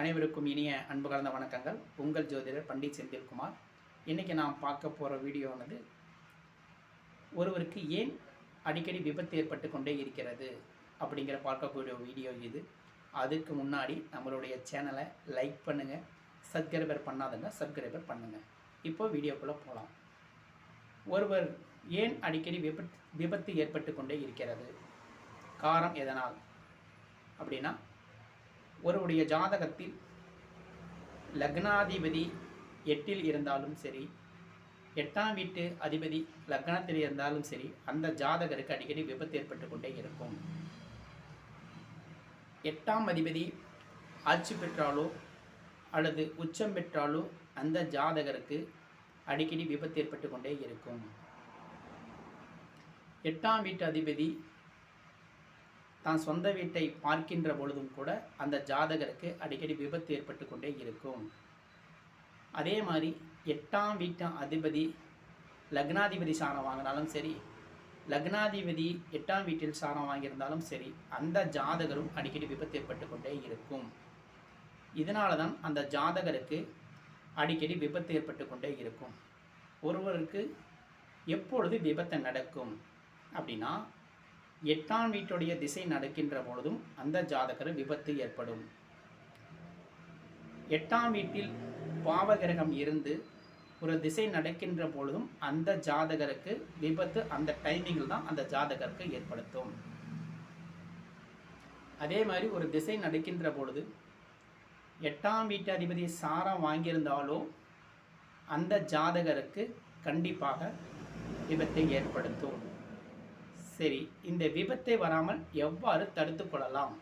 அனைவருக்கும் இனிய அன்பு கலந்த வணக்கங்கள். உங்கள் ஜோதிடர் பண்டிட் செந்தில்குமார். இன்றைக்கி நாம் பார்க்க போகிற வீடியோனது ஒருவருக்கு ஏன் அடிக்கடி விபத்து ஏற்பட்டு கொண்டே இருக்கிறது அப்படிங்கிற பார்க்கக்கூடிய வீடியோ இது. அதுக்கு முன்னாடி நம்மளுடைய சேனலை லைக் பண்ணுங்கள் சப்ஸ்கிரைபர் பண்ணாதங்க சப்ஸ்கிரைபர் பண்ணுங்கள் இப்போ வீடியோக்குள்ளே போகலாம் ஒருவர் ஏன் அடிக்கடி விபத்து விபத்து ஏற்பட்டு கொண்டே இருக்கிறது? காரம் எதனால்? அப்படின்னா ஒருவருடைய ஜாதகத்தில் லக்னாதிபதி எட்டில் இருந்தாலும் சரி எட்டாம் வீட்டு அதிபதி லக்னத்தில் இருந்தாலும் சரி அந்த ஜாதகருக்கு அடிக்கடி விபத்து ஏற்பட்டு கொண்டே இருக்கும். எட்டாம் அதிபதி ஆட்சி பெற்றாலோ அல்லது உச்சம் பெற்றாலோ அந்த ஜாதகருக்கு அடிக்கடி விபத்து ஏற்பட்டு கொண்டே இருக்கும். எட்டாம் வீட்டு அதிபதி தான் சொந்த வீட்டை பார்க்கின்ற பொழுதும் கூட அந்த ஜாதகருக்கு அடிக்கடி விபத்து ஏற்பட்டு கொண்டே இருக்கும். அதே மாதிரி எட்டாம் வீட்டு அதிபதி லக்னாதிபதி சாணம் வாங்கினாலும் சரி லக்னாதிபதி எட்டாம் வீட்டில் சாணம் வாங்கியிருந்தாலும் சரி அந்த ஜாதகரும் அடிக்கடி விபத்து ஏற்பட்டு கொண்டே இருக்கும். இதனால தான் அந்த ஜாதகருக்கு அடிக்கடி விபத்து ஏற்பட்டு கொண்டே இருக்கும். ஒருவருக்கு எப்பொழுது விபத்து நடக்கும் அப்படின்னா எட்டாம் வீட்டுடைய திசை நடக்கின்ற பொழுதும் அந்த ஜாதகர் விபத்து ஏற்படும். எட்டாம் வீட்டில் பாவகிரகம் இருந்து ஒரு திசை நடக்கின்ற பொழுதும் அந்த ஜாதகருக்கு விபத்து அந்த டைமிங்கில் தான் அந்த ஜாதகருக்கு ஏற்படுத்தும். அதே மாதிரி ஒரு திசை நடக்கின்ற பொழுது எட்டாம் வீட்டு அதிபதி சாரம் வாங்கியிருந்தாலோ அந்த ஜாதகருக்கு கண்டிப்பாக விபத்தை ஏற்படுத்தும். சரி இந்த விபத்தை வராமல் எவ்வாறு தடுத்து கொள்ளலாம்?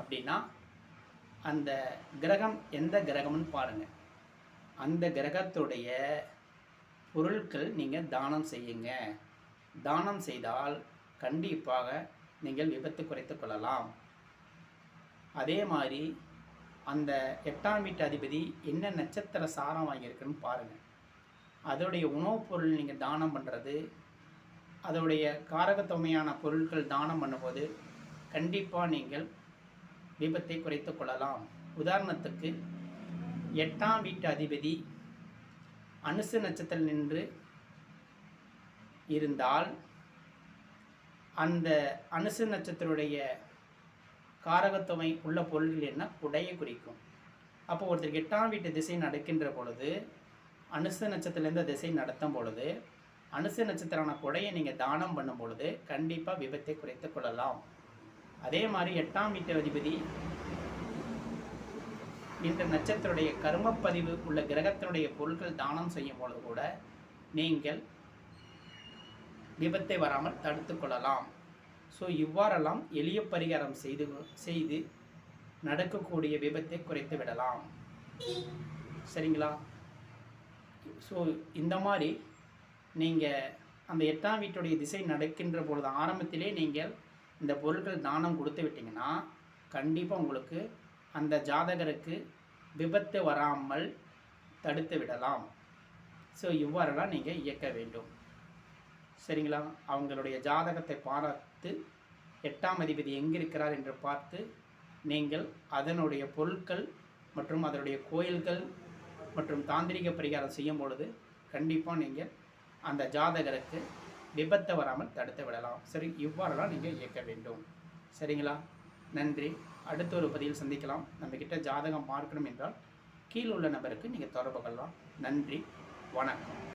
அப்படின்னா அந்த கிரகம் எந்த கிரகம்னு பாருங்கள் அந்த கிரகத்துடைய பொருட்கள் நீங்கள் தானம் செய்யுங்க. தானம் செய்தால் கண்டிப்பாக நீங்கள் விபத்து குறைத்து கொள்ளலாம். அதே மாதிரி அந்த எட்டாம் வீட்டு அதிபதி என்ன நட்சத்திர சாரம் வாங்கியிருக்குன்னு பாருங்கள் அதோடைய உணவுப் பொருள் நீங்கள் தானம் பண்ணுறது அதோடைய காரகத்தன்மையான பொருட்கள் தானம் பண்ணும்போது கண்டிப்பாக நீங்கள் விபத்தை குறைத்து கொள்ளலாம். உதாரணத்துக்கு எட்டாம் வீட்டு அதிபதி அனுசு நட்சத்திரம் நின்று இருந்தால் அந்த அனுசு நட்சத்திரடைய காரகத்துவமை உள்ள பொருள்கள் என்ன? குடையை குறிக்கும். அப்போ ஒருத்தருக்கு எட்டாம் வீட்டு திசை நடக்கின்ற பொழுது அனுச நட்சத்திரலேருந்து திசை நடத்தும் பொழுது அனுச நட்சத்திரான கொடையை நீங்கள் தானம் பண்ணும் பொழுது கண்டிப்பாக விபத்தை குறைத்து கொள்ளலாம். அதே மாதிரி எட்டாம் வீட்டு அதிபதி இந்த நட்சத்திரடைய கர்மப்பதிவு உள்ள கிரகத்தினுடைய பொருட்கள் தானம் செய்யும் பொழுது கூட நீங்கள் விபத்தை வராமல் தடுத்து கொள்ளலாம். ஸோ இவ்வாறெல்லாம் எளிய பரிகாரம் செய்து செய்து நடக்கக்கூடிய விபத்தை குறைத்து விடலாம். சரிங்களா? ஸோ இந்த மாதிரி நீங்கள் அந்த எட்டாம் வீட்டுடைய திசை நடக்கின்ற பொழுது ஆரம்பத்திலே நீங்கள் இந்த பொருட்கள் தானம் கொடுத்து விட்டீங்கன்னா கண்டிப்பாக உங்களுக்கு அந்த ஜாதகருக்கு விபத்து வராமல் தடுத்து விடலாம். ஸோ இவ்வாறெல்லாம் நீங்கள் இயக்க வேண்டும். சரிங்களா? அவங்களுடைய ஜாதகத்தை பார்த்து எட்டாம் அதிபதி எங்கே இருக்கிறார் என்று பார்த்து நீங்கள் அதனுடைய பொருட்கள் மற்றும் அதனுடைய கோயில்கள் மற்றும் தாந்திரிக பரிகாரம் செய்யும் பொழுது கண்டிப்பாக நீங்கள் அந்த ஜாதகருக்கு விபத்தை வராமல் தடுத்து விடலாம். சரி இவ்வாறெல்லாம் நீங்கள் இயக்க வேண்டும். சரிங்களா? நன்றி. அடுத்த ஒரு பதிவில் சந்திக்கலாம். நம்மக்கிட்ட ஜாதகம் பார்க்கணும் என்றால் கீழே உள்ள நபருக்கு நீங்கள் தொடர்பு கொள்ளலாம். நன்றி. வணக்கம்.